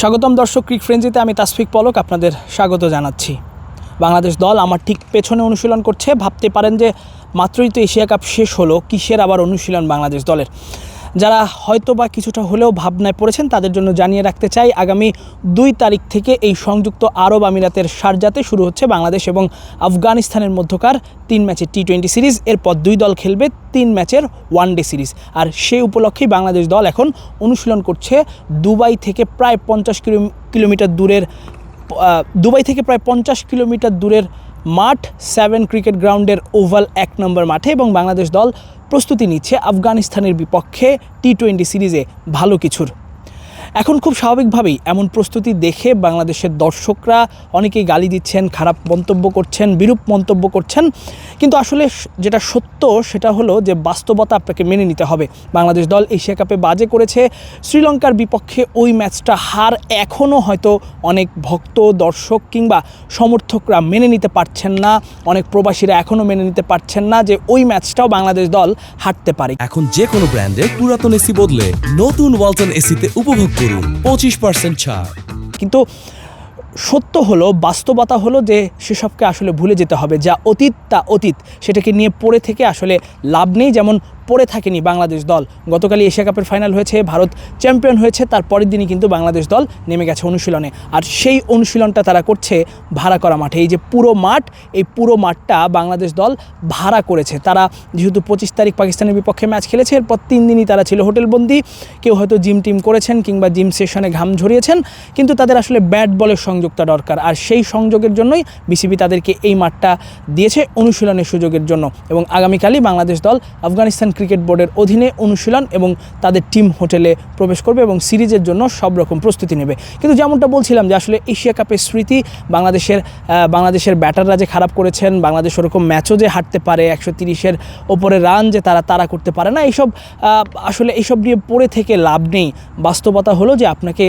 স্বাগতম দর্শক ক্রিক ফ্রেঞ্জিতে, আমি তাসফিক পলক আপনাদের স্বাগত জানাচ্ছি। বাংলাদেশ দল আমার ঠিক পেছনে অনুশীলন করছে। ভাবতে পারেন যে মাত্রই তো এশিয়া কাপ শেষ হলো, কিসের আবার অনুশীলন বাংলাদেশ দলের? যারা হয়তো বা কিছুটা হলেও ভাবনায় পড়েছেন, তাদের জন্য জানিয়ে রাখতে চাই, আগামী দুই তারিখ থেকে এই সংযুক্ত আরব আমিরাতের সারজাতে শুরু হচ্ছে বাংলাদেশ এবং আফগানিস্তানের মধ্যকার তিন ম্যাচের টি টোয়েন্টি সিরিজ। এরপর দুই দল খেলবে তিন ম্যাচের ওয়ান ডে সিরিজ। আর সেই উপলক্ষেই বাংলাদেশ দল এখন অনুশীলন করছে দুবাই থেকে প্রায় পঞ্চাশ কিলোমিটার দূরের দুবাই থেকে প্রায় পঞ্চাশ কিলোমিটার দূরের মাঠ সেভেন ক্রিকেট গ্রাউন্ডের ওভাল এক নম্বর মাঠে এবং বাংলাদেশ দল প্রস্তুতি নিচ্ছে আফগানিস্তানের বিপক্ষে টি টোয়েন্টি সিরিজে ভালো কিছুর। এখন খুব স্বাভাবিকভাবেই এমন প্রস্তুতি দেখে বাংলাদেশের দর্শকরা অনেকেই গালি দিচ্ছেন, খারাপ মন্তব্য করছেন, বিরূপ মন্তব্য করছেন। কিন্তু আসলে যেটা সত্য সেটা হলো যে বাস্তবতা আপনাকে মেনে নিতে হবে। বাংলাদেশ দল এশিয়া কাপে বাজে করেছে। শ্রীলঙ্কার বিপক্ষে ওই ম্যাচটা হার এখনও হয়তো অনেক ভক্ত, দর্শক কিংবা সমর্থকরা মেনে নিতে পারছেন না। অনেক প্রবাসীরা এখনও মেনে নিতে পারছেন না যে ওই ম্যাচটাও বাংলাদেশ দল হারতে পারে। এখন যে কোনো ব্র্যান্ডের পুরাতন এসি বদলে নতুন ওয়ালটন এসিতে উপভোগ করুন। পঁচিশ পার্সেন্ট ছাড়। কিন্তু সত্য হলো, বাস্তবতা হলো যে সেসবকে আসলে ভুলে যেতে হবে, যা অতীত তা অতীত। সেটাকে নিয়ে পড়ে থেকে আসলে লাভ নেই, যেমন পড়ে থাকেনি বাংলাদেশ দল। গতকালই এশিয়া কাপের ফাইনাল হয়েছে, ভারত চ্যাম্পিয়ন হয়েছে তার পরের দিনই কিন্তু বাংলাদেশ দল নেমে গেছে অনুশীলনে। আর সেই অনুশীলনটা তারা করছে ভাড়া করা মাঠে। এই যে পুরো মাঠ, এই পুরো মাঠটা বাংলাদেশ দল ভাড়া করেছে। তারা যেহেতু পঁচিশ তারিখ পাকিস্তানের বিপক্ষে ম্যাচ খেলেছে, এরপর তিন দিনই তারা ছিল হোটেলবন্দি। কেউ হয়তো জিম টিম করেছেন কিংবা জিম সেশনে ঘাম ঝরিয়েছেন, কিন্তু তাদের আসলে ব্যাট বলের সংযোগটা দরকার। আর সেই সংযোগের জন্যই বিসিবি তাদেরকে এই মাঠটা দিয়েছে অনুশীলনের সুযোগের জন্য। এবং আগামীকালই বাংলাদেশ দল আফগানিস্তান ক্রিকেট বোর্ডের অধীনে অনুশীলন এবং তাদের টিম হোটেলে প্রবেশ করবে এবং সিরিজের জন্য সব রকম প্রস্তুতি নেবে। কিন্তু যেমনটা বলছিলাম যে আসলে এশিয়া কাপের স্মৃতি, বাংলাদেশের বাংলাদেশের ব্যাটাররা যে খারাপ করেছেন, বাংলাদেশ ওরকম ম্যাচও যে হারতে পারে, একশো তিরিশের ওপরে রান যে তারা তারা করতে পারে না, এইসব আসলে এইসব নিয়ে পড়ে থেকে লাভ নেই। বাস্তবতা হলো যে আপনাকে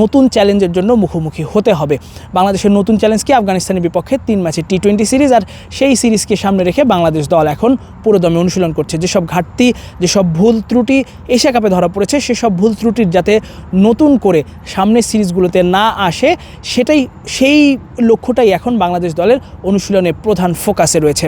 নতুন চ্যালেঞ্জের জন্য মুখোমুখি হতে হবে। বাংলাদেশের নতুন চ্যালেঞ্জ কি? আফগানিস্তানের বিপক্ষে তিন ম্যাচের টি টোয়েন্টি সিরিজ আর সেই সিরিজকে সামনে রেখে বাংলাদেশ দল এখন পুরোদমে অনুশীলন করছে। যেসব ঘাটতি, যেসব ভুল ত্রুটি এশিয়া কাপে ধরা পড়েছে, সেসব ভুল ত্রুটির যাতে নতুন করে সামনের সিরিজগুলোতে না আসে, সেটাই, সেই লক্ষ্যটাই এখন বাংলাদেশ দলের অনুশীলনে প্রধান ফোকাসে রয়েছে।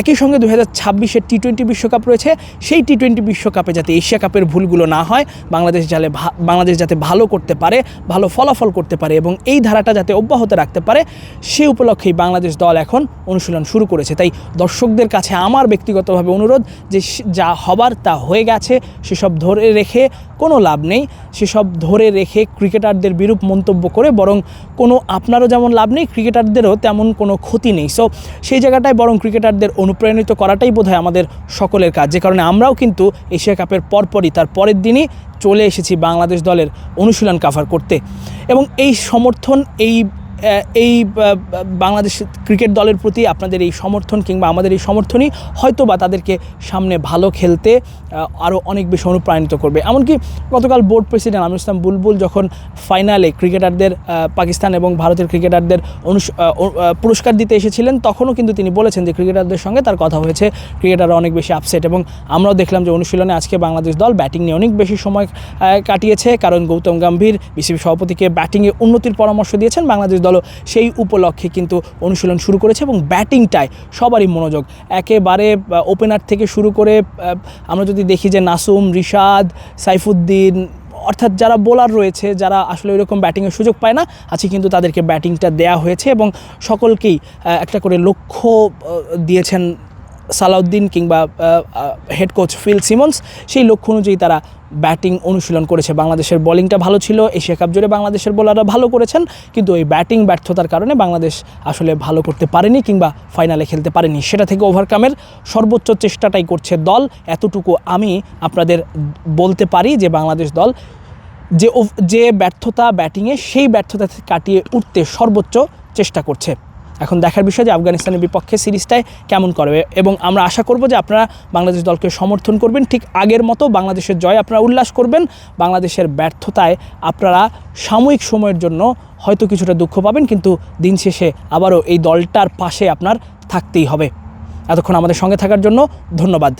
একই সঙ্গে দু হাজার ছাব্বিশের টি টোয়েন্টি বিশ্বকাপ রয়েছে। সেই টি টোয়েন্টি বিশ্বকাপে যাতে এশিয়া কাপের ভুলগুলো না হয়, বাংলাদেশ যাতে বাংলাদেশ যাতে ভালো করতে পারে ভালো ফলাফল করতে পারে এবং এই ধারাটা যাতে অব্যাহত রাখতে পারে, সে উপলক্ষেই বাংলাদেশ দল এখন অনুশীলন শুরু করেছে। তাই দর্শকদের কাছে আমার ব্যক্তিগতভাবে অনুরোধ যে, যা হবার তা হয়ে গেছে, সেসব ধরে রেখে কোনো লাভ নেই। সেসব ধরে রেখে ক্রিকেটারদের বিরূপ মন্তব্য করে বরং কোনো আপনারও যেমন লাভ নেই, ক্রিকেটারদেরও তেমন কোনো ক্ষতি নেই। সো সেই জায়গাটায় বরং ক্রিকেটারদের অনুপ্রাণিত করাটাই বোধহয় আমাদের সকলের কাজ। যে কারণে আমরাও কিন্তু এশিয়া কাপের পরপরই তার পরের দিনই চলে এসেছি বাংলাদেশ দলের অনুশীলন কাভার করতে। এবং এই সমর্থন, এই এই বাংলাদেশ ক্রিকেট দলের প্রতি আপনাদের এই সমর্থন কিংবা আমাদের এই সমর্থনই হয়তো বা তাদেরকে সামনে ভালো খেলতে আরও অনেক বেশি অনুপ্রাণিত করবে। এমনকি গতকাল বোর্ড প্রেসিডেন্ট আমির ইসলাম বুলবুল যখন ফাইনালে ক্রিকেটারদের পাকিস্তান এবং ভারতের ক্রিকেটারদের পুরস্কার দিতে এসেছিলেন, তখনও কিন্তু তিনি বলেছেন যে ক্রিকেটারদের সঙ্গে তার কথা হয়েছে, ক্রিকেটাররা অনেক বেশি আপসেট এবং আমরাও দেখলাম যে অনুশীলনে আজকে বাংলাদেশ দল ব্যাটিং নিয়ে অনেক বেশি সময় কাটিয়েছে, কারণ গৌতম গম্ভীর, বিসিবি সভাপতিকে ব্যাটিংয়ে উন্নতির পরামর্শ দিয়েছেন, বাংলাদেশ দলও সেই উপলক্ষে কিন্তু অনুশীলন শুরু করেছে এবং ব্যাটিংটায় সবারই মনোযোগ। একেবারে ওপেনার থেকে শুরু করে আমরা যদি দেখি যে নাসুম, রিশাদ, সাইফুদ্দিন, অর্থাৎ যারা বোলার রয়েছে, যারা আসলে ওইরকম ব্যাটিংয়ের সুযোগ পায় না আছে কিন্তু তাদেরকে ব্যাটিংটা দেয়া হয়েছে এবং সকলকেই একটা করে লক্ষ্য দিয়েছেন সালাউদ্দিন কিংবা হেড কোচ ফিল সিমন্স, সেই লক্ষ্য অনুযায়ী তারা ব্যাটিং অনুশীলন করেছে। বাংলাদেশের বোলিংটা ভালো ছিল, এশিয়া কাপ জুড়ে বাংলাদেশের বোলাররা ভালো করেছেন, কিন্তু ওই ব্যাটিং ব্যর্থতার কারণে বাংলাদেশ আসলে ভালো করতে পারেনি কিংবা ফাইনালে খেলতে পারেনি। সেটা থেকে ওভারকামের সর্বোচ্চ চেষ্টাটাই করছে দল। এতটুকু আমি আপনাদের বলতে পারি যে, বাংলাদেশ দল যে যে ব্যর্থতা ব্যাটিংয়ে সেই ব্যর্থতা কাটিয়ে উঠতে সর্বোচ্চ চেষ্টা করছে। এখন দেখার বিষয় যে আফগানিস্তানের বিপক্ষে সিরিজটায় কেমন করবে এবং আমরা আশা করব যে আপনারা বাংলাদেশ দলকে সমর্থন করবেন। ঠিক আগের মতো বাংলাদেশের জয় আপনারা উল্লাস করবেন। বাংলাদেশের ব্যর্থতায় আপনারা সাময়িক সময়ের জন্য হয়তো কিছুটা দুঃখ পাবেন, কিন্তু দিন শেষে আবারও এই দলটার পাশে আপনার থাকতেই হবে। এতক্ষণ আমাদের সঙ্গে থাকার জন্য ধন্যবাদ।